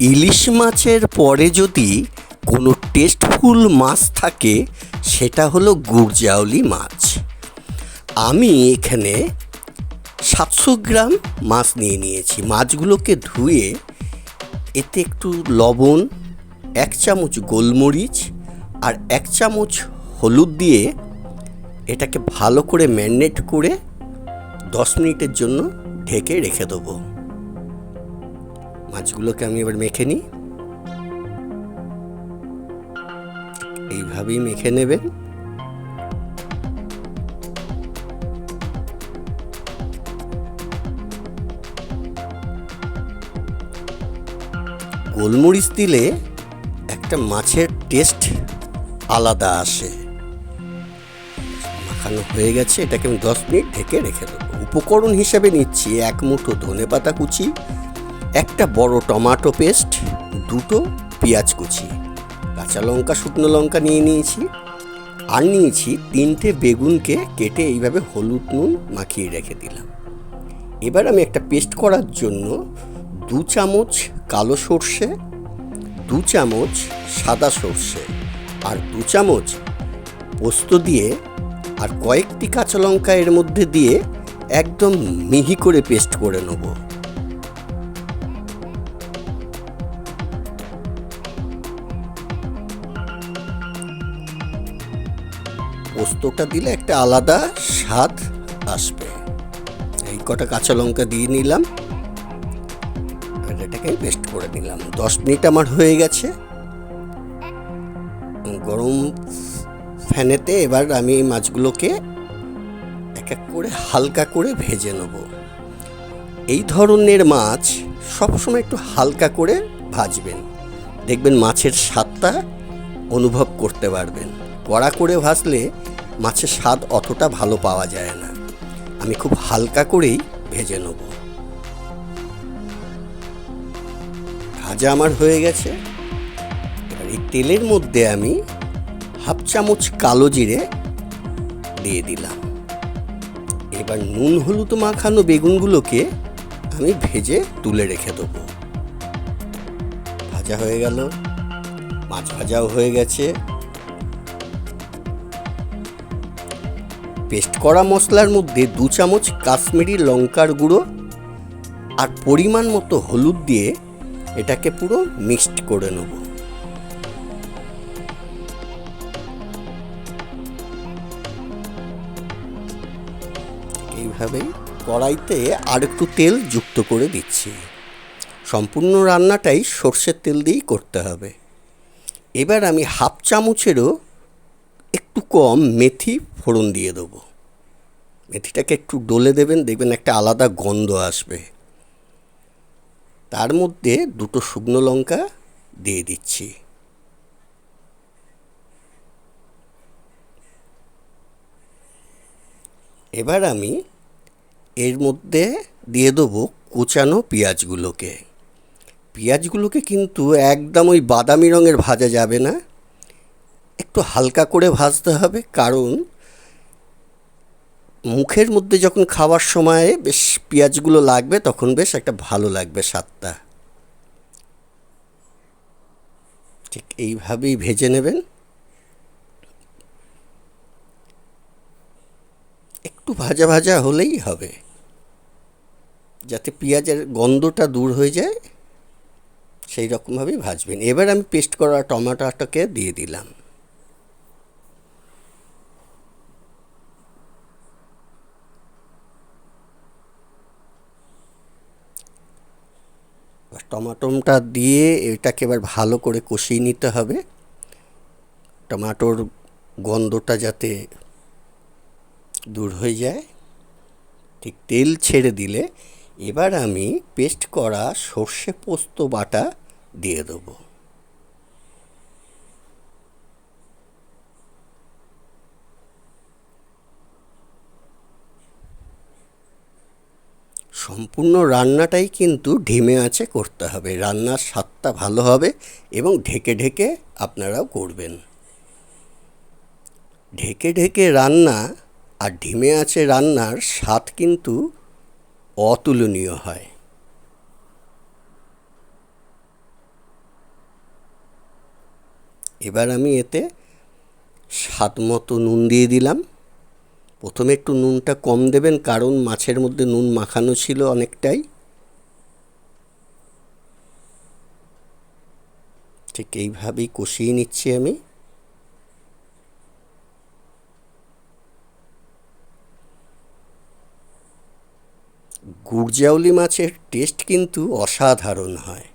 ইলিশ মাছের পরে যদি কোনো টেস্টফুল মাছ থাকে, সেটা হলো গুড়জাউলি মাছ। আমি এখানে সাতশো গ্রাম মাছ নিয়ে নিয়েছি। মাছগুলোকে ধুয়ে এতে একটু লবণ, এক চামচ গোলমরিচ আর এক চামচ হলুদ দিয়ে এটাকে ভালো করে ম্যারিনেট করে দশ মিনিটের জন্য ঢেকে রেখে দেবো। মাছগুলোকে আমি এবার মেখে নিই। এইভাবেই মেখে নেবেন। গোলমরিচ দিলে একটা মাছের টেস্ট আলাদা আসে। মাখানো হয়ে গেছে, এটাকে আমি দশ মিনিট ঢেকে রেখে দেবো। উপকরণ হিসাবে নিচ্ছি এক মুঠো ধনে পাতা কুচি একটা বড় টমাটো পেস্ট, দুটো পেঁয়াজ কুচি, কাঁচা লঙ্কা, শুকনো লঙ্কা নিয়ে নিয়েছি। আর নিয়েছি তিনটে বেগুনকে কেটে এইভাবে হলুদ নুন মাখিয়ে রেখে দিলাম। এবার আমি একটা পেস্ট করার জন্য দু চামচ কালো সর্ষে, দু চামচ সাদা সর্ষে আর দু চামচ পোস্ত দিয়ে আর কয়েকটি কাঁচা লঙ্কা এর মধ্যে দিয়ে একদম মিহি করে পেস্ট করে নেব। পোস্তটা দিলে একটা আলাদা স্বাদ আসবে। এই কটা কাঁচা লঙ্কা দিয়ে নিলাম। আর এটাকে পেস্ট করে নিলাম। দশ মিনিট আমার হয়ে গেছে। গরম ফ্যানেতে এবার আমি এই মাছগুলোকে এক এক করে হালকা করে ভেজে নেব। এই ধরনের মাছ সবসময় একটু হালকা করে ভাজবেন। দেখবেন মাছের স্বাদটা অনুভব করতে পারবেন। কড়া করে ভাজলে মাছের স্বাদ অতটা ভালো পাওয়া যায় না। আমি খুব হালকা করেই ভেজে নেব। ভাজা আমার হয়ে গেছে। এবার এই তেলের মধ্যে আমি হাফ চামচ কালো জিরে দিয়ে দিলাম। এবার নুন হলুদ মাখানো বেগুনগুলোকে আমি ভেজে তুলে রেখে দেবো। ভাজা হয়ে গেল। মাছ ভাজাও হয়ে গেছে। পেস্ট করা মশলার মধ্যে দু চামচ কাশ্মীরি লঙ্কার গুঁড়ো আর পরিমাণ মতো হলুদ দিয়ে এটাকে পুরো মিক্সড করে নেব। এইভাবেই কড়াইতে আর একটু তেল যুক্ত করে দিচ্ছি। সম্পূর্ণ রান্নাটাই সর্ষের তেল দিয়েই করতে হবে। এবার আমি হাফ চামচেরও একটু কম মেথি ফোড়ন দিয়ে দেবো। মেথিটাকে একটু ডলে দেবেন, দেখবেন একটা আলাদা গন্ধ আসবে। তার মধ্যে দুটো শুকনো লঙ্কা দিয়ে দিচ্ছি। এবার আমি এর মধ্যে দিয়ে দেবো কুচানো পেঁয়াজগুলোকে। পেঁয়াজগুলোকে কিন্তু একদম ওই বাদামি রঙের ভাজা যাবে না। একটু হালকা করে ভাজতে হবে, কারণ মুখের মধ্যে যখন খাওয়ার সময় বেশ পেঁয়াজগুলো লাগবে, তখন বেশ একটা ভালো লাগবে স্বাদটা। ঠিক এইভাবেই ভেজে নেবেন। একটু ভাজা ভাজা হলেই হবে, যাতে পেঁয়াজের গন্ধটা দূর হয়ে যায়, সেই রকমভাবেই ভাজবেন। এবার আমি পেস্ট করা টমাটোটাকে দিয়ে দিলাম। টমাটোমটা দিয়ে এটাকে এবার ভালো করে কষিয়ে নিতে হবে। টমাটোর গন্ধটা যাতে দূর হয়ে যায়, ঠিক তেল ছেড়ে দিলে এবার আমি পেস্ট করা সর্ষে পোস্ত বাটা দিয়ে দেবো। সম্পূর্ণ রান্নাটাই কিন্তু ঢিমে আছে করতে হবে। রান্নার স্বাদটা ভালো হবে এবং ঢেকে ঢেকে আপনারাও করবেন। ঢেকে ঢেকে রান্না আর ঢিমে আছে রান্নার স্বাদ কিন্তু অতুলনীয় হয়। এবার আমি এতে স্বাদ মতো নুন দিয়ে দিলাম। প্রথমে একটু নুনটা কম দেবেন, কারণ মাছের মধ্যে নুন মাখানো ছিল অনেকটাই। ঠিক এইভাবেই কষিয়ে নিচ্ছি আমি। গুড়জাউলি মাছের টেস্ট কিন্তু অসাধারণ হয়।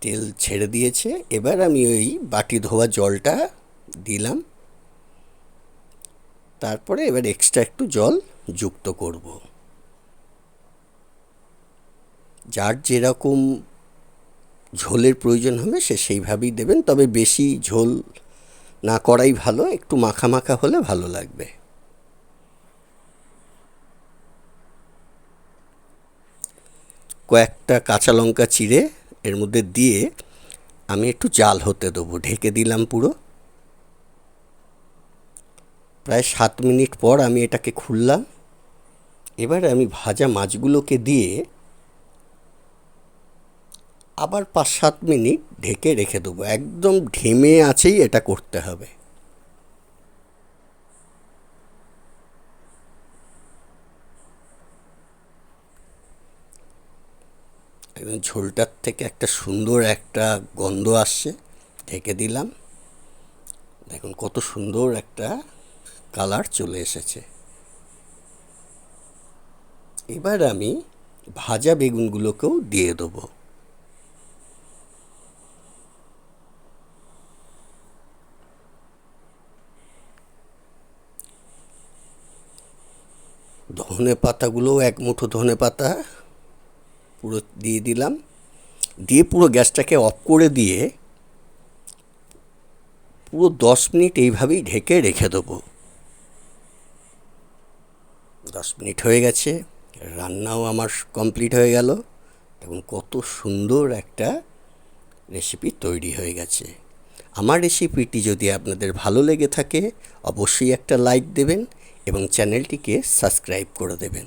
তেল ছেড়ে দিয়েছে। এবার আমি ওই বাটি ধোয়া জলটা দিলাম। তারপরে এবার এক্সট্রা একটু জল যুক্ত করব। যার যেরকম ঝোলের প্রয়োজন হবে সে সেইভাবেই দেবেন, তবে বেশি ঝোল না করাই ভালো, একটু মাখা মাখা হলে ভালো লাগবে। কয়েকটা কাঁচা লঙ্কা চিড়ে এর মধ্যে দিয়ে আমি একটু জাল হতে দেবো। ঢেকে দিলাম পুরো। প্রায় সাত মিনিট পর আমি এটাকে খুললাম। এবার আমি ভাজা মাছগুলোকে দিয়ে আবার পাঁচ সাত মিনিট ঢেকে রেখে দেবো। একদম ঢেমে আছেই এটা করতে হবে। একদম ঝোলটার থেকে একটা সুন্দর একটা গন্ধ আসছে, ঢেকে দিলাম। দেখুন কত সুন্দর একটা কালার চলে এসেছে। এবার আমি ভাজা বেগুনগুলোকেও দিয়ে দেবো। ধনে পাতাগুলোও এক মুঠো ধনে পাতা পুরো দিয়ে দিলাম। দিয়ে পুরো গ্যাসটাকে অফ করে দিয়ে পুরো দশ মিনিট এইভাবেই ঢেকে রেখে দেবো। দশ মিনিট হয়ে গেছে, রান্নাও আমার কমপ্লিট হয়ে গেল। এবং কত সুন্দর একটা রেসিপি তৈরি হয়ে গেছে। আমার রেসিপিটি যদি আপনাদের ভালো লেগে থাকে, অবশ্যই একটা লাইক দেবেন এবং চ্যানেলটিকে সাবস্ক্রাইব করে দেবেন।